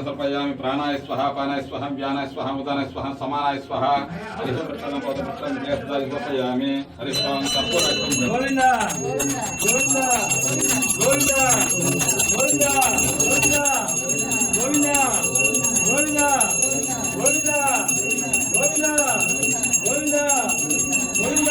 సమర్పయామి ప్రాణాయ స్వహ పానాయ స్వహ వ్యానాయ స్వహ ఉదానాయ స్వహ సమానాయ స్వహ హరి ప్రసన్న పద ప్రసన్న దేహదారి సమర్పయామి హరి స్వాం కర్పూరం గోవింద గోవింద గోవింద గోవింద గోవింద గోవింద గోవింద గోవింద గోవింద గోవింద గోవింద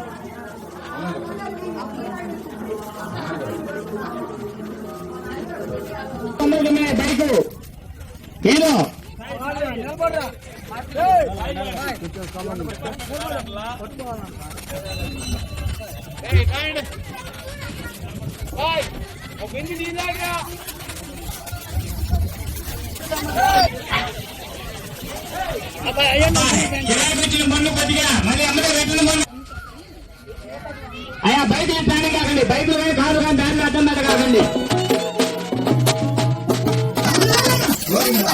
మన్ను కొద్దిగా మళ్ళీ అయ్యా బయట ప్లానింగ్ కాకండి బయట కాదు కానీ దాన్ని అర్థం కాకండి Wait a minute.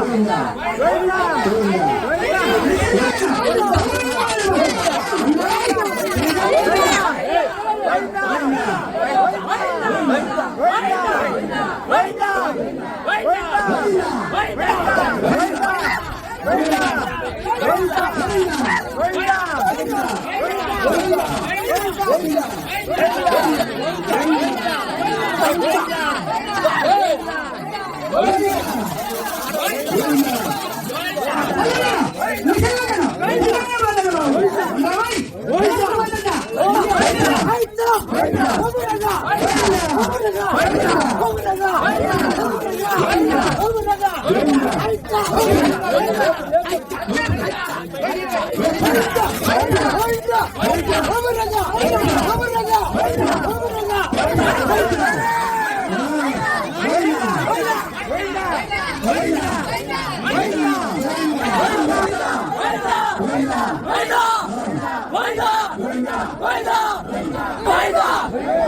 도인다. 도인다. Vai dar! Vai dar! Vai dar! Vai dar!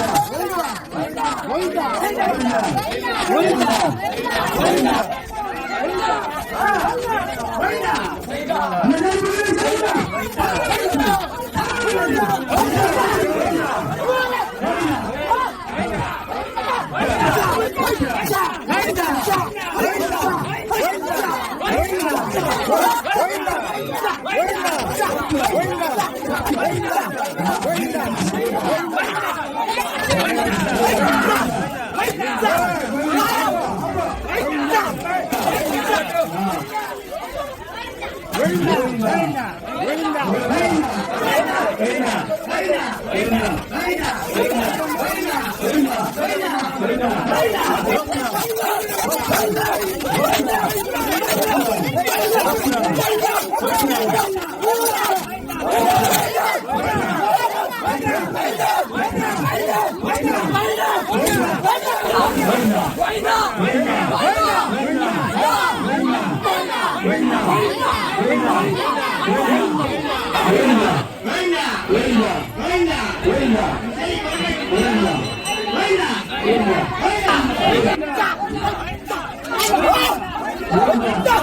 Wait Yeah. Hey!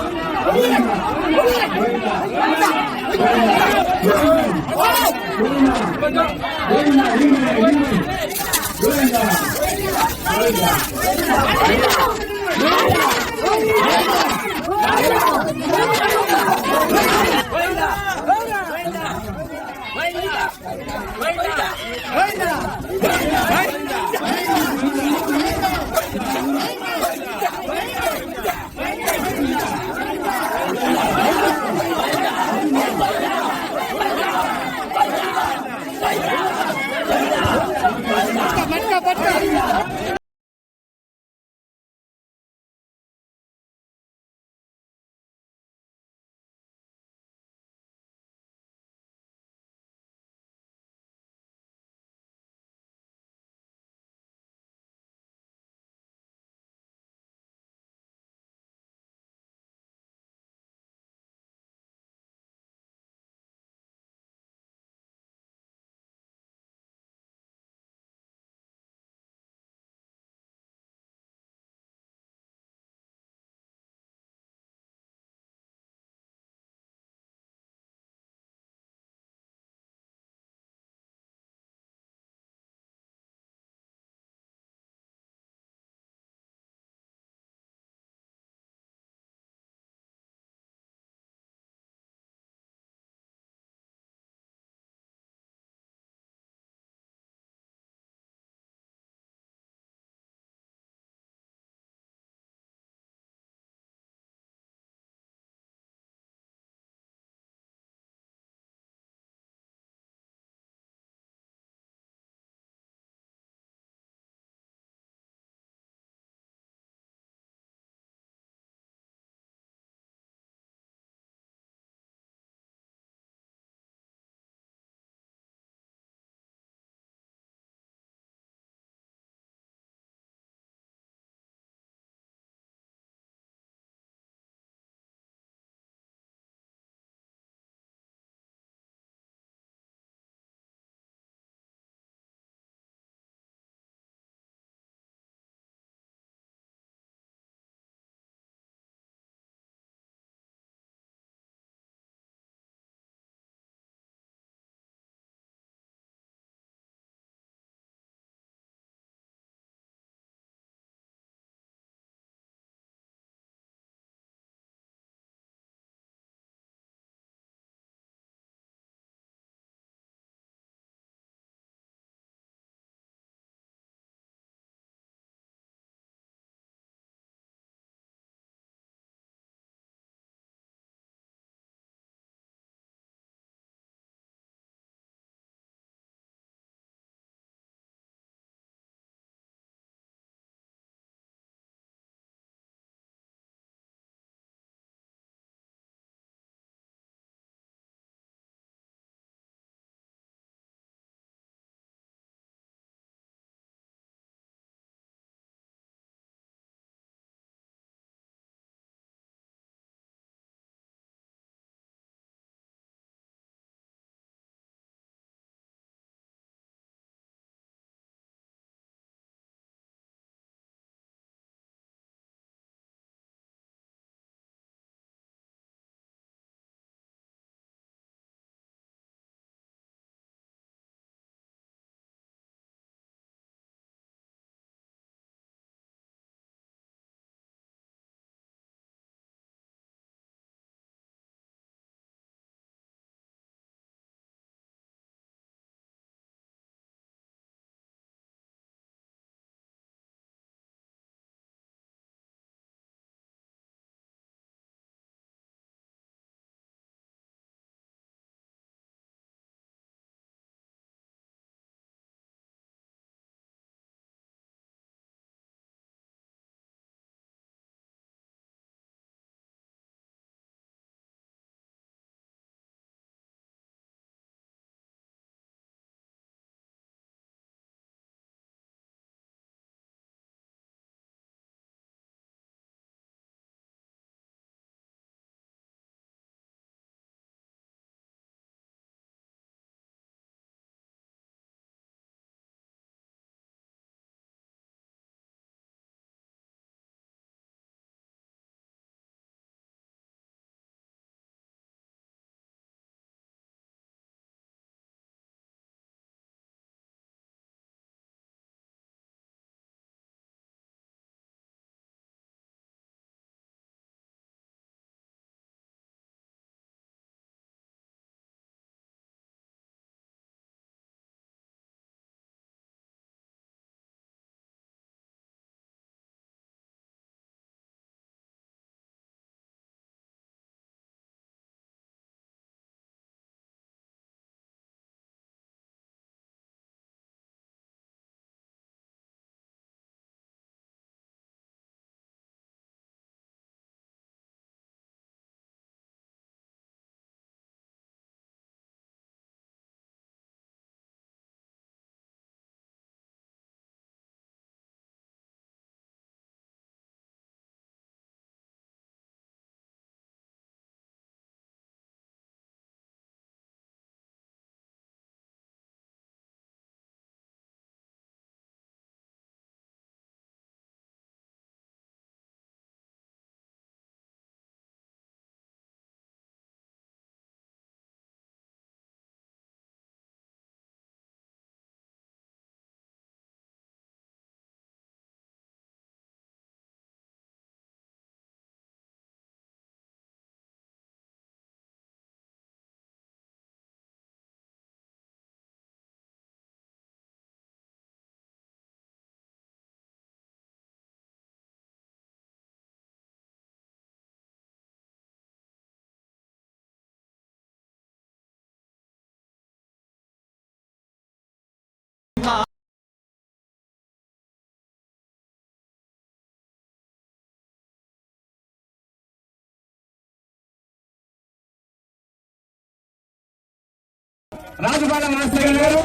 రాజుపాల మాస్టర్ గారు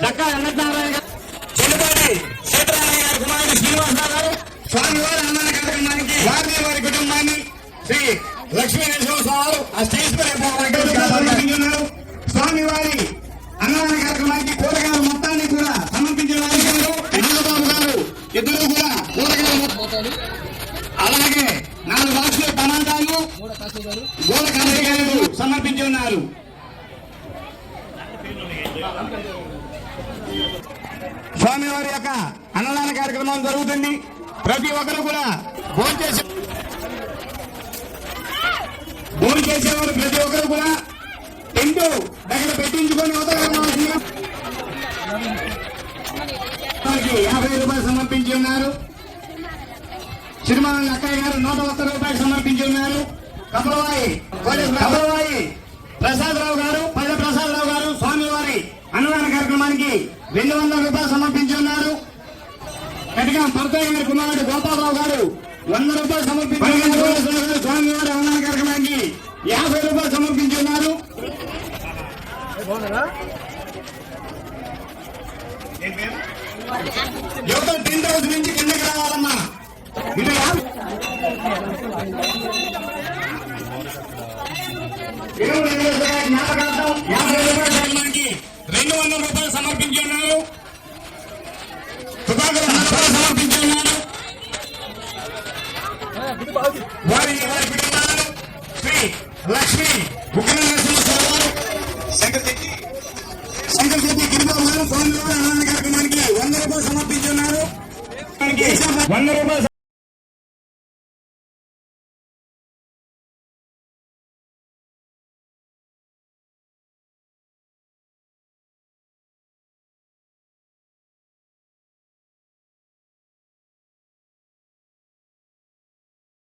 చక్కా అన్ననారాయణ గారు చెల్లుబాటి సీతారామయ్య గారి కుమారుడు శ్రీనివాసరావు గారు స్వామివారి అన్నదాన కార్యక్రమానికి వారిని వారి కుటుంబాన్ని శ్రీ లక్ష్మీ నరసింహస్వామి ఆ స్టేజ్ పై సమర్పించున్నారు స్వామివారి అన్నదాన కార్యక్రమానికి కూరగాయల మొత్తాన్ని కూడా సమర్పించిన నాగబాబు గారు. ఇద్దరు కూడా కూరగాయలు అలాగే నాలుగు బాక్సులు టమాటాలు గోడ కర్రకాయలు సమర్పించి ఉన్నారు. స్వామివారి యొక్క అన్నదాన కార్యక్రమం జరుగుతుంది. ప్రతి ఒక్కరు కూడా సమర్పించి ఉన్నారు. సిరిమాల అక్కయ్య గారు నూట ఒక్క రూపాయలు సమర్పించి ఉన్నారు. కపలవాయి కపలవాయి ప్రసాదరావు గారు పల్లె ప్రసాదరావు గారు స్వామివారి అన్నదాన కార్యక్రమానికి రెండు వందల రూపాయలు సమర్పించి ఉన్నారు. కటిగా పరతయ్య గారి కుమారుడు గోపాలరావు గారు వంద రూపాయలు సమర్పించి ఉన్నారు. స్వామివారి అన్నదాన కార్యక్రమానికి యాభై రూపాయలు సమర్పించి ఉన్నారు. యువత టెంట్ హౌస్ నుంచి కిందకి రావాలమ్మా. ఇటు రెండు వందల రూపాయలు సమర్పించి ఉన్నారు వారి వారి కుటుంబాలను శ్రీ లక్ష్మి శెట్టి. శంకర్ శెట్టి. రాజగోపాల్ ఫోన్ ఆనంద కార్యక్రమానికి వంద రూపాయలు సమర్పించున్నారు. వంద రూపాయలు